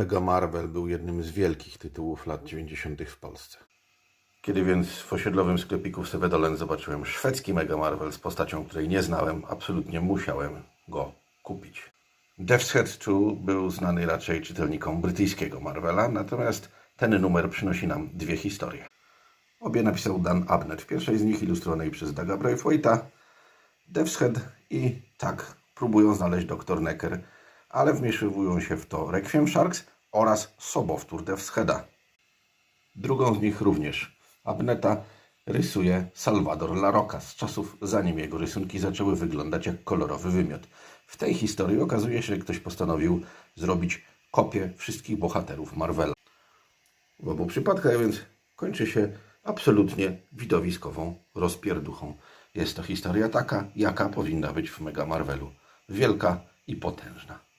Mega Marvel był jednym z wielkich tytułów lat 90. w Polsce. Kiedy więc w osiedlowym sklepiku w Sevedolen zobaczyłem szwedzki Mega Marvel z postacią, której nie znałem, absolutnie musiałem go kupić. Death's Head 2 był znany raczej czytelnikom brytyjskiego Marvela, natomiast ten numer przynosi nam dwie historie. Obie napisał Dan Abnett, w pierwszej z nich ilustrowanej przez Daga Braithwaite'a, Death's Head i tak próbują znaleźć dr Necker, ale wmieszywują się w to Requiem Sharks oraz sobowtór Death's Heada. Drugą z nich również Abneta rysuje Salvador Larocca z czasów zanim jego rysunki zaczęły wyglądać jak kolorowy wymiot. W tej historii okazuje się, że ktoś postanowił zrobić kopię wszystkich bohaterów Marvela. W obu przypadkach więc kończy się absolutnie widowiskową rozpierduchą. Jest to historia taka, jaka powinna być w Mega Marvelu. Wielka i potężna.